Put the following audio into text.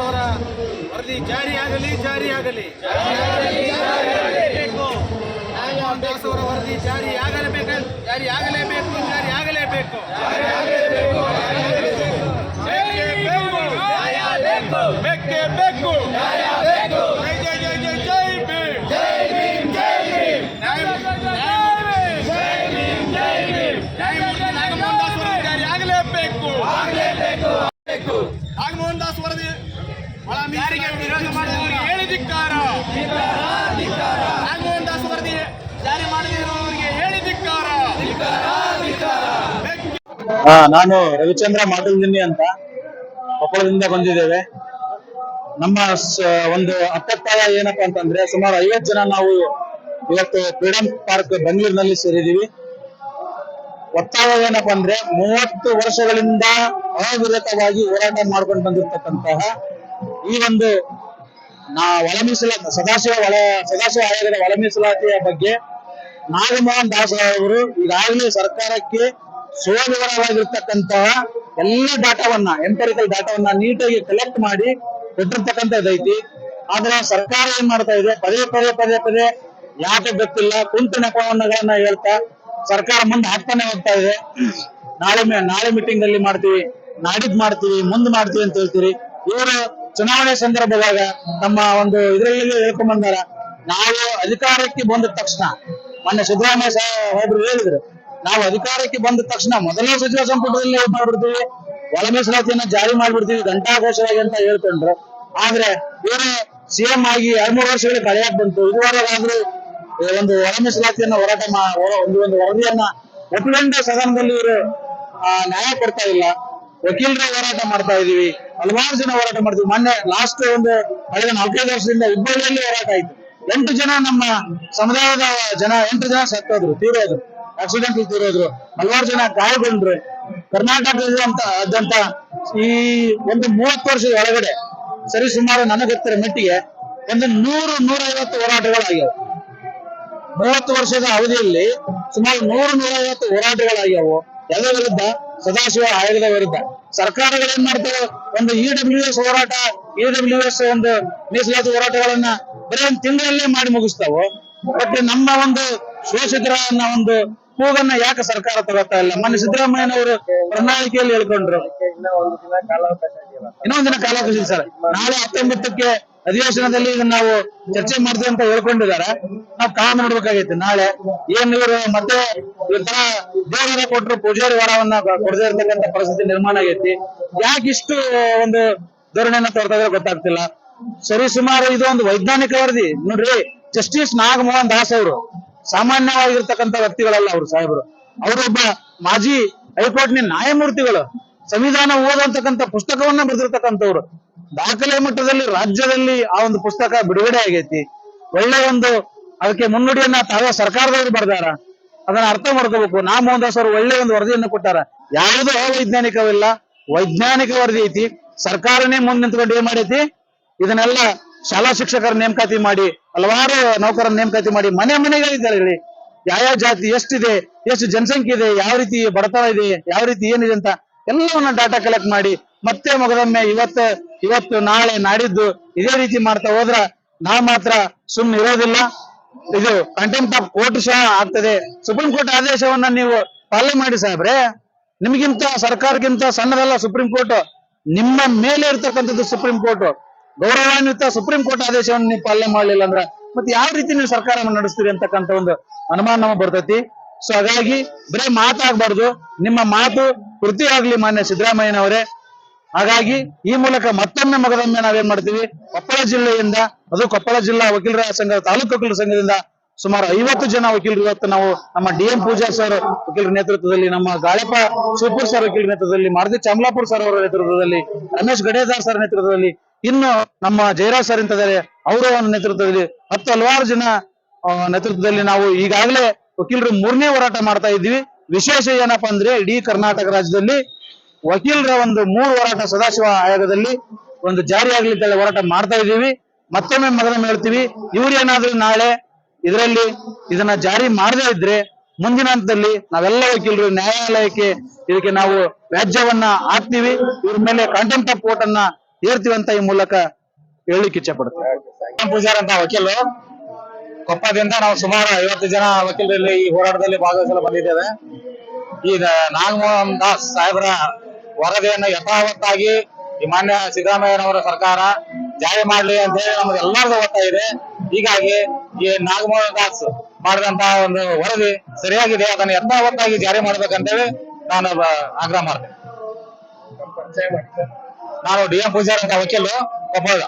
ವರದಿ ಜಾರಿಯಾಗಲಿ ಜಾರಿಯಾಗಲಿ ಮನಮೋಹನ್ ದಾಸ್ ಅವರ ವರದಿ ಜಾರಿಯಾಗಲೇಬೇಕು ಜಾರಿಯಾಗಲೇಬೇಕು ಜಾರಿಯಾಗಲೇಬೇಕು ಬೇಕೇ ಬೇಕು. ಜೈ ಜೈ ಜೈ ಜೈ ಜೈ ಭೀಮ್. ಜೈ ನ್ಯಾಯಮೂರ್ತಿ ನಾಗಮೋಹನ್ ದಾಸ್ ವರದಿ ಜಾರಿಯಾಗಲೇಬೇಕು ನಾಗಮೋಹನ್ ದಾಸ್ ವರದಿ ನಾನು ರವಿಚಂದ್ರ ಮಾತಾಡಿದ್ದೀನಿ ಅಂತ ಕೊಪ್ಪಳದಿಂದ ಬಂದಿದ್ದೇವೆ. ನಮ್ಮ ಒಂದು ಅಪ್ಪತ್ತಾಯ ಏನಪ್ಪಾ ಅಂತಂದ್ರೆ ಸುಮಾರು ಐವತ್ತು ಜನ ನಾವು ಇವತ್ತು ಫ್ರೀಡಂ ಪಾರ್ಕ್ ಬೆಂಗಳೂರಿನಲ್ಲಿ ಸೇರಿದೀವಿ ಒತ್ತಾಯ ಏನಪ್ಪಾ ಅಂದ್ರೆ ಮೂವತ್ತು ವರ್ಷಗಳಿಂದ ಅವಿರತವಾಗಿ ಹೋರಾಟ ಮಾಡ್ಕೊಂಡು ಬಂದಿರತಕ್ಕಂತಹ ಈ ಒಂದು, ನಾ ಒಳ ಮೀಸಲಾತಿ ಸದಾಶಿವ ಒಳ, ಸದಾಶಿವ ಆಯೋಗದ ಒಳ ಮೀಸಲಾತಿಯ ಬಗ್ಗೆ ನಾಗಮೋಹನ್ ದಾಸ್ ಅವರು ಈಗಾಗಲೇ ಸರ್ಕಾರಕ್ಕೆ ಸುವಿವರವಾಗಿರ್ತಕ್ಕಂತಹ ಎಲ್ಲ ಡಾಟಾವನ್ನ ಎಂಪರಿಕಲ್ ಡಾಟಾವನ್ನ ನೀಟಾಗಿ ಕಲೆಕ್ಟ್ ಮಾಡಿ ಕೊಟ್ಟಿರ್ತಕ್ಕಂಥದ್ದೈತಿ ಆದ್ರೆ ಸರ್ಕಾರ ಏನ್ ಮಾಡ್ತಾ ಇದೆ? ಪದೇ ಪದೇ ಪದೇ ಪದೇ ಯಾಕೆ ಗೊತ್ತಿಲ್ಲ? ಕುಂತು ನೆಪವನ್ನಗಳನ್ನ ಹೇಳ್ತಾ ಸರ್ಕಾರ ಮುಂದೆ ಹಾಕ್ತಾನೆ ಹೋಗ್ತಾ ಇದೆ. ನಾಳೆ ನಾಳೆ ಮೀಟಿಂಗ್ ಅಲ್ಲಿ ಮಾಡ್ತೀವಿ ನಾಡಿದ್ ಮಾಡ್ತೀವಿ, ಮುಂದ್ ಮಾಡ್ತೀವಿ ಅಂತ ಹೇಳ್ತೀರಿ. ಇವರು ಚುನಾವಣೆ ಸಂದರ್ಭದಾಗ ನಮ್ಮ ಒಂದು ಇದರಲ್ಲಿ ಹೇಳ್ಕೊಂಡ್ ಬಂದಾರ, ನಾವು ಅಧಿಕಾರಕ್ಕೆ ಬಂದ ತಕ್ಷಣ, ಮೊನ್ನೆ ಸಿದ್ದರಾಮಯ್ಯ ಸಾಹೇಬರು ಹೇಳಿದ್ರು, ನಾವು ಅಧಿಕಾರಕ್ಕೆ ಬಂದ ತಕ್ಷಣ ಮೊದಲನೇ ಸಚಿವ ಸಂಪುಟದಲ್ಲಿ ಮಾಡ್ಬಿಡ್ತೀವಿ? ಒಳ ಮೀಸಲಾತಿಯನ್ನ ಜಾರಿ ಮಾಡ್ಬಿಡ್ತೀವಿ ಘಂಟಾಘೋಷವಾಗಿ ಅಂತ ಹೇಳ್ಕೊಂಡ್ರು. ಆದ್ರೆ ಇವರು ಸಿಎಂ ಆಗಿ ಎರಡ್ ಮೂರು ವರ್ಷಗಳು ಕಳೆಯಕ್ ಬಂತು. ಇದುವರೆಗಾದ್ರೂ ಒಂದು ಒಳ ಮೀಸಲಾತಿಯನ್ನ ಹೋರಾಟ ಒಂದು ಒಂದು ವರದಿಯನ್ನ ಒಪ್ಪಿಕೊಂಡ ಸದನದಲ್ಲಿ ಇವರು ನ್ಯಾಯ ಕೊಡ್ತಾ ಇಲ್ಲ. ವಕೀಲರ ಹೋರಾಟ ಮಾಡ್ತಾ ಇದೀವಿ. ಹಲವಾರು ಜನ ಹೋರಾಟ ಮಾಡ್ತೀವಿ. ಮೊನ್ನೆ ಲಾಸ್ಟ್ ಒಂದು ಕಳೆದ ನಾಲ್ಕೈದು ವರ್ಷದಿಂದ ಹುಬ್ಬಳ್ಳಿಯಲ್ಲಿ ಹೋರಾಟ ಆಯ್ತು. ಎಂಟು ಜನ ನಮ್ಮ ಸಮುದಾಯದ ಜನ, ಎಂಟು ಜನ ಸತ್ತೋದ್ರು, ತೀರೋದ್ರು. ಆಕ್ಸಿಡೆಂಟ್ ತೀರೋದ್ರು. ಹಲವಾರು ಜನ ಗಾಯಗೊಂಡ್ರು. ಕರ್ನಾಟಕದಂತ ಈ ಒಂದು ಮೂವತ್ತು ವರ್ಷದ ಒಳಗಡೆ ಸರಿ ಸುಮಾರು ನನಗೆ ಗೊತ್ತಿರೋ ಮಟ್ಟಿಗೆ ಒಂದು ನೂರು, ನೂರೈವತ್ತು ಹೋರಾಟಗಳಾಗ್ಯಾವ. ಮೂವತ್ತು ವರ್ಷದ ಅವಧಿಯಲ್ಲಿ ಸುಮಾರು ನೂರು, ನೂರೈವತ್ತು ಹೋರಾಟಗಳಾಗ್ಯಾವು. ಎಲ್ಲ ವಿರುದ್ಧ? ಸದಾಶಿವ ಆಯೋಗದ ವಿರುದ್ಧ. ಸರ್ಕಾರಗಳು ಏನ್ ಮಾಡ್ತವೆ? ಒಂದು ಇ ಡಬ್ಲ್ಯೂ ಎಸ್ ಹೋರಾಟ ಇ ಡಬ್ಲ್ಯೂ ಎಸ್ ಒಂದು ಮೀಸಲಾತಿ ಹೋರಾಟಗಳನ್ನ ಬರೀ ಒಂದು ತಿಂಗಳಲ್ಲೇ ಮಾಡಿ ಮುಗಿಸ್ತಾವೋ. ಬಟ್ ನಮ್ಮ ಒಂದು ಶೋಷಿತರನ್ನ ಒಂದು ಕೂಗನ್ನ ಯಾಕೆ ಸರ್ಕಾರ ತಗೋತಾ ಇಲ್ಲ? ಮೊನ್ನೆ ಸಿದ್ದರಾಮಯ್ಯನವರು ಪ್ರಣಾಳಿಕೆಯಲ್ಲಿ ಹೇಳ್ಕೊಂಡ್ರು. ಇನ್ನೊಂದ್ ದಿನ ಕಾಲಾವಕಾಶ ಸರ್. ನಾಳೆ ಹತ್ತೊಂಬತ್ತಕ್ಕೆ ಅಧಿವೇಶನದಲ್ಲಿ ಇದನ್ನ ನಾವು ಚರ್ಚೆ ಮಾಡ್ತೀವಿ ಅಂತ ಹೇಳ್ಕೊಂಡಿದ್ದಾರೆ. ನಾವು ಕಾಲ ನೋಡ್ಬೇಕಾಗೈತೆ ನಾಳೆ. ಏನ್ ಇವರು ಮತ್ತೆ ಈ ತರ ದೇವರ ಕೊಟ್ಟರು ಪೂಜಾರಿ ವರವನ್ನ ಕೊಡದೇ ಇರ್ತಕ್ಕಂಥ ಪರಿಸ್ಥಿತಿ ನಿರ್ಮಾಣ ಆಗೈತಿ. ಯಾಕಿಷ್ಟು ಒಂದು ಧೋರಣೆಯನ್ನ ತೋರ್ತಾ ಇದ್ರೆ ಗೊತ್ತಾಗ್ತಿಲ್ಲ. ಸರಿ, ಸುಮಾರು ಇದು ಒಂದು ವೈಜ್ಞಾನಿಕ ವರದಿ. ನೋಡ್ರಿ, ಜಸ್ಟಿಸ್ ನಾಗಮೋಹನ್ ದಾಸ್ ಅವರು, ಸಾಮಾನ್ಯವಾಗಿರ್ತಕ್ಕಂಥ ವ್ಯಕ್ತಿಗಳಲ್ಲ ಅವರು ಸಾಹೇಬರು. ಅವರೊಬ್ಬ ಮಾಜಿ ಹೈಕೋರ್ಟ್ನ ನ್ಯಾಯಮೂರ್ತಿಗಳು. ಸಂವಿಧಾನ ಓದಂತಕ್ಕಂಥ ಪುಸ್ತಕವನ್ನ ಬರೆದಿರ್ತಕ್ಕಂಥವ್ರು. ದಾಖಲೆ ಮಟ್ಟದಲ್ಲಿ, ರಾಜ್ಯದಲ್ಲಿ ಆ ಒಂದು ಪುಸ್ತಕ ಬಿಡುಗಡೆ ಆಗೈತಿ. ಒಳ್ಳೆ ಒಂದು, ಅದಕ್ಕೆ ಮುನ್ನುಡಿಯನ್ನ ತಾವೇ ಸರ್ಕಾರದವರು ಬರ್ದಾರ. ಅದನ್ನ ಅರ್ಥ ಮಾಡ್ಕೋಬೇಕು. ನಾ ಮೋಹನ್ ಅವರು ಒಳ್ಳೆ ಒಂದು ವರದಿಯನ್ನು ಕೊಟ್ಟಾರ. ಯಾವುದು ಅವೈಜ್ಞಾನಿಕವಿಲ್ಲ, ವೈಜ್ಞಾನಿಕ ವರದಿ ಐತಿ. ಸರ್ಕಾರನೇ ಮುಂದೆ ನಿಂತ್ಕೊಂಡು ಏನ್ ಮಾಡೈತಿ? ಇದನ್ನೆಲ್ಲ ಶಾಲಾ ಶಿಕ್ಷಕರ ನೇಮಕಾತಿ ಮಾಡಿ, ಹಲವಾರು ನೌಕರರ ನೇಮಕಾತಿ ಮಾಡಿ ಮನೆ ಮನೆಗಳಿದ್ದಾರೆ ಹೇಳಿ ಯಾವ ಜಾತಿ, ಎಷ್ಟಿದೆ, ಎಷ್ಟು ಜನಸಂಖ್ಯೆ ಇದೆ, ಯಾವ ರೀತಿ ಬಡತನ ಇದೆ, ಯಾವ ರೀತಿ ಏನಿದೆ ಅಂತ ಎಲ್ಲವನ್ನ ಡಾಟಾ ಕಲೆಕ್ಟ್ ಮಾಡಿ, ಮತ್ತೆ ಮಗದೊಮ್ಮೆ ಇವತ್ತು ಇವತ್ತು ನಾಳೆ ನಾಡಿದ್ದು ಇದೇ ರೀತಿ ಮಾಡ್ತಾ ಹೋದ್ರ ನಾ ಮಾತ್ರ ಸುಮ್ಮನೆ ಇರೋದಿಲ್ಲ ಇದು ಕಂಟೆಂಪ್ಟ್ ಆಫ್ ಕೋರ್ಟ್ ಸಹ ಆಗ್ತದೆ. ಸುಪ್ರೀಂ ಕೋರ್ಟ್ ಆದೇಶವನ್ನ ನೀವು ಪಾಲನೆ ಮಾಡಿ ಸಾಹೇಬ್ರೆ. ನಿಮಗಿಂತ ಸರ್ಕಾರಕ್ಕಿಂತ ಸಣ್ಣದಲ್ಲ ಸುಪ್ರೀಂ ಕೋರ್ಟ್ ನಿಮ್ಮ ಮೇಲೆ ಇರ್ತಕ್ಕಂಥದ್ದು ಸುಪ್ರೀಂ ಕೋರ್ಟ್ ಗೌರವಾನ್ವಿತ ಸುಪ್ರೀಂ ಕೋರ್ಟ್ ಆದೇಶವನ್ನು ನೀವು ಪಾಲನೆ ಮಾಡಲಿಲ್ಲ ಅಂದ್ರೆ ಮತ್ತೆ ಯಾವ ರೀತಿ ನೀವು ಸರ್ಕಾರವನ್ನು ನಡೆಸ್ತೀರಿ ಅಂತಕ್ಕಂಥ ಒಂದು ಅನುಮಾನ ಬರ್ತೈತಿ. ಸೊ ಹಾಗಾಗಿ ಬರೀ ಮಾತಾಗ್ಬಾರ್ದು. ನಿಮ್ಮ ಮಾತು ಕೃತಿ ಆಗ್ಲಿ ಮಾನ್ಯ ಸಿದ್ದರಾಮಯ್ಯನವರೇ. ಹಾಗಾಗಿ ಈ ಮೂಲಕ ಮತ್ತೊಮ್ಮೆ ಮಗದೊಮ್ಮೆ ನಾವೇನ್ ಮಾಡ್ತೀವಿ? ಕೊಪ್ಪಳ ಜಿಲ್ಲೆಯಿಂದ, ಅದು ಕೊಪ್ಪಳ ಜಿಲ್ಲಾ ವಕೀಲರ ಸಂಘ, ತಾಲೂಕು ವಕೀಲರ ಸಂಘದಿಂದ ಸುಮಾರು ಐವತ್ತು ಜನ ವಕೀಲರು ಇವತ್ತು ನಾವು ನಮ್ಮ ಡಿ ಎಂ ಪೂಜಾ ಸರ್ ವಕೀಲರ ನೇತೃತ್ವದಲ್ಲಿ, ನಮ್ಮ ಗಾಳಪ್ಪ ಸೂಪರ್ ಸರ್ ವಕೀಲರ ನೇತೃತ್ವದಲ್ಲಿ, ಮಾರುತಿ ಚಾಮಲಾಪುರ್ ಸರ್ ಅವರ ನೇತೃತ್ವದಲ್ಲಿ, ರಮೇಶ್ ಗಡೇದಾರ್ ಸರ್ ನೇತೃತ್ವದಲ್ಲಿ, ಇನ್ನು ನಮ್ಮ ಜಯರಾಜ್ ಸರ್ ಅಂತಿದ್ದಾರೆ ಅವರ ನೇತೃತ್ವದಲ್ಲಿ ಹತ್ತು ಹಲವಾರು ಜನ ನೇತೃತ್ವದಲ್ಲಿ ನಾವು ಈಗಾಗಲೇ ವಕೀಲರು ಮೂರನೇ ಹೋರಾಟ ಮಾಡ್ತಾ ಇದ್ವಿ ವಿಶೇಷ ಏನಪ್ಪಾ ಅಂದ್ರೆ ಇಡೀ ಕರ್ನಾಟಕ ರಾಜ್ಯದಲ್ಲಿ ವಕೀಲರ ಒಂದು ಮೂರು ಹೋರಾಟ ಸದಾಶಿವ ಆಯೋಗದಲ್ಲಿ ಒಂದು ಜಾರಿ ಆಗ್ಲಿ ಅಂತ ಹೇಳಿ ಹೋರಾಟ ಮಾಡ್ತಾ ಇದ್ದೀವಿ. ಮತ್ತೊಮ್ಮೆ ಮಗನ ಹೇಳ್ತೀವಿ ಇವ್ರೇನಾದ್ರೂ ನಾಳೆ ಇದರಲ್ಲಿ ಇದನ್ನ ಜಾರಿ ಮಾಡದೇ ಇದ್ರೆ ಮುಂದಿನ ಹಂತದಲ್ಲಿ ನಾವೆಲ್ಲ ವಕೀಲರು ನ್ಯಾಯಾಲಯಕ್ಕೆ ಇದಕ್ಕೆ ನಾವು ವ್ಯಾಜ್ಯವನ್ನ ಹಾಕ್ತೀವಿ. ಇವ್ರ ಮೇಲೆ ಕಂಟೆಂಟ್ ಆಫ್ ಕೋರ್ಟ್ ಅನ್ನ ಏರ್ತೀವಿ ಅಂತ ಈ ಮೂಲಕ ಹೇಳಲಿಕ್ಕೆ ಇಚ್ಛೆ ಪಡ್ತೇವೆ ಪೂಜಾರ್ ಅಂತ ವಕೀಲರು ಕೊಪ್ಪದಿಂದ ನಾವು ಸುಮಾರು ಐವತ್ತು ಜನ ವಕೀಲರಲ್ಲಿ ಈ ಹೋರಾಟದಲ್ಲಿ ಭಾಗವಹಿಸಲು ಬಂದಿದ್ದೇವೆ. ಈಗ ನಾಗಮೋಹನ್ ದಾಸ್ ಸಾಹೇಬರ ವರದಿಯನ್ನು ಯಥಾವತ್ತಾಗಿ ಈ ಮಾನ್ಯ ಸಿದ್ದರಾಮಯ್ಯನವರ ಸರ್ಕಾರ ಜಾರಿ ಮಾಡಲಿ ಅಂತ ಹೇಳಿ ನಮ್ಗೆ ಎಲ್ಲಾರ್ದು ಒತ್ತಾಯ ಇದೆ. ಹೀಗಾಗಿ ಈ ನಾಗಮೋಹನ್ ದಾಸ್ ಮಾಡಿದಂತ ಒಂದು ವರದಿ ಸರಿಯಾಗಿದೆ ಅದನ್ನು ಯಥಾವತ್ತಾಗಿ ಜಾರಿ ಮಾಡ್ಬೇಕಂತೇಳಿ ನಾನು ಆಗ್ರಹ ಮಾಡ್ತೇನೆ. ನಾನು ಡಿ ಎಂ ಪೂಜಾರಿ ಅಂತ ವಕೀಲು ಕೊಪ್ಪಳದ